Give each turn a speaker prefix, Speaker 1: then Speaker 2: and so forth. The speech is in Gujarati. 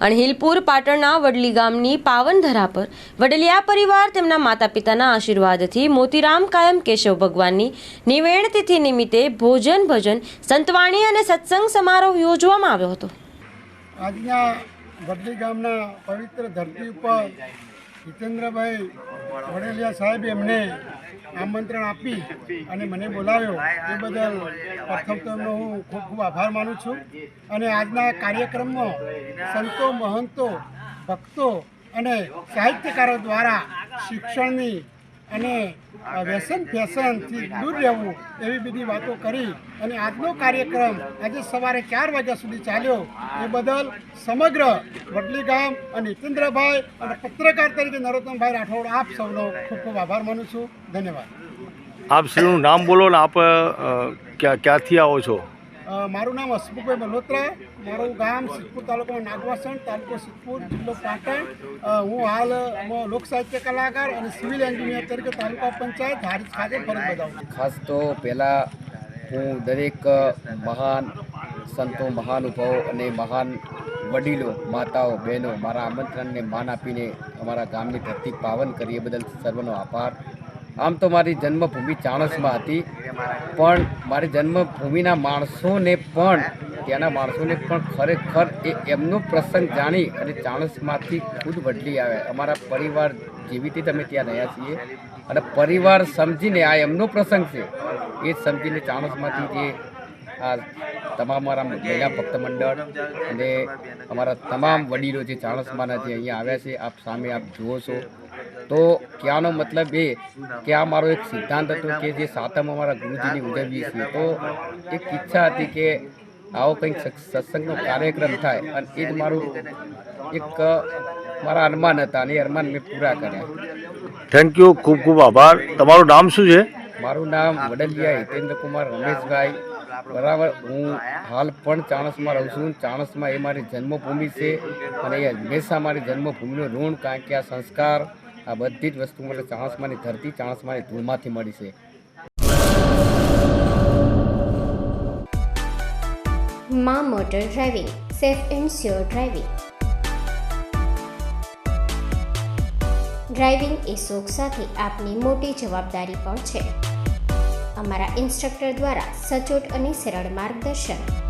Speaker 1: અને હિલપુર પાટણના વડલી ગામની પાવનધરા પર વડલિયા પરિવાર તેમના માતા પિતાના આશીર્વાદથી મોતીરામ કાયમ કેશવ ભગવાનની નિવેણ તિથિ નિમિત્તે ભોજન ભજન, સંતવાણી અને સત્સંગ સમારોહ યોજવામાં આવ્યો હતો.
Speaker 2: આજના વડલી ગામના પવિત્ર ધરતી ઉપર જીતેન્દ્રભાઈ વડેલિયા સાહેબ એમને આમંત્રણ આપી અને મને બોલાવ્યો. એ બદલ પ્રથમ તો હું ખૂબ ખૂબ આભાર માનું છું. અને આજના કાર્યક્રમમાં સંતો, મહંતો, ભક્તો અને સાહિત્યકારો દ્વારા શિક્ષણની અને વ્યસન ફેશનથી દૂર રહેવું એવી બધી વાતો કરી અને આજનો કાર્યક્રમ આજે સવારે ચાર વાગ્યા સુધી ચાલ્યો. એ બદલ સમગ્ર વડલી ગામ અને હિતેન્દ્રભાઈ અને પત્રકાર તરીકે નરોત્તમભાઈ રાઠોડ આપ સૌનો ખૂબ ખૂબ આભાર માનું છું. ધન્યવાદ.
Speaker 3: આપ શ્રીનું નામ બોલો ને આપ ક્યાં ક્યાંથી આવો છો?
Speaker 2: મારું નામ હસમુખભાઈ મલ્હોત્રા મારું ગામ સિદ્ધપુર તાલુકામાં નાગવાસણ તાલુકો સિદ્ધપુર જિલ્લો પાટણ. હું હાલ લોક સાહિત્ય કલાકાર અને સિવિલ એન્જિનિયર તરીકે તાલુકા પંચાયત હારીજ ખાતે ફરજ બજાવું
Speaker 4: ખાસ તો પહેલાં હું દરેક મહાન સંતો મહાનુભાવો અને મહાન વડીલો માતાઓ બહેનો મારા આમંત્રણને માન આપીને અમારા ગામની ધરતી પાવન કરી એ બદલ સર્વનો આભાર. આમ તો મારી જન્મભૂમિ ચાણસમાં હતી. પણ મારી જન્મભૂમિના માણસોને પણ, ત્યાંના માણસોને પણ ખરેખર એ એમનો પ્રસંગ જાણી અને ચાણસમાંથી ખુદ વડલી આવે. અમારા પરિવાર જેવી રીતે અમે ત્યાં રહ્યા છીએ અને પરિવાર સમજીને આ એમનો પ્રસંગ છે. એ સમજીને ચાણસમાંથી જે આ તમામ અમારા મહિલા ભક્ત મંડળ અને અમારા તમામ વડીલો જે ચાણસમાના જે અહીંયા આવ્યા છે, આપ સામે આપ જુઓ છો. તો કહેવાનો મતલબ એ કે આ મારો એક સિદ્ધાંત હતો કે જે સાતમ અમારા ગુરુજીની ઉજવીએ છીએ. તો એક ઈચ્છા હતી કે આવો કંઈક સત્સ- સત્સંગનો કાર્યક્રમ થાય અને એ જ મારું એક મારા અરમાન હતા અને એ અરમાન મેં પૂરા કર્યા.
Speaker 3: થેન્ક યુ ખૂબ ખૂબ આભાર. તમારું નામ શું છે?
Speaker 4: મારું નામ વડલિયા હિતેન્દ્રકુમાર રમેશભાઈ. બરાબર હું હાલ પણ ચાણસમાં રહું છું. ચાણસમાં એ મારી જન્મભૂમિ છે અને એ હંમેશા મારી જન્મભૂમિનું ઋણ કારણ કે આ સંસ્કાર આ બધી જ વસ્તુ મને ચાણસમાની ધરતી, ચાણસમાની ધૂળમાંથી મળી છે.
Speaker 5: માં motor driving, safe and sure driving. Driving એ શોખ સાથે આપની મોટી જવાબદારી પણ છે. અમારા ઇન્સ્ટ્રક્ટર દ્વારા સચોટ અને સરળ માર્ગદર્શન.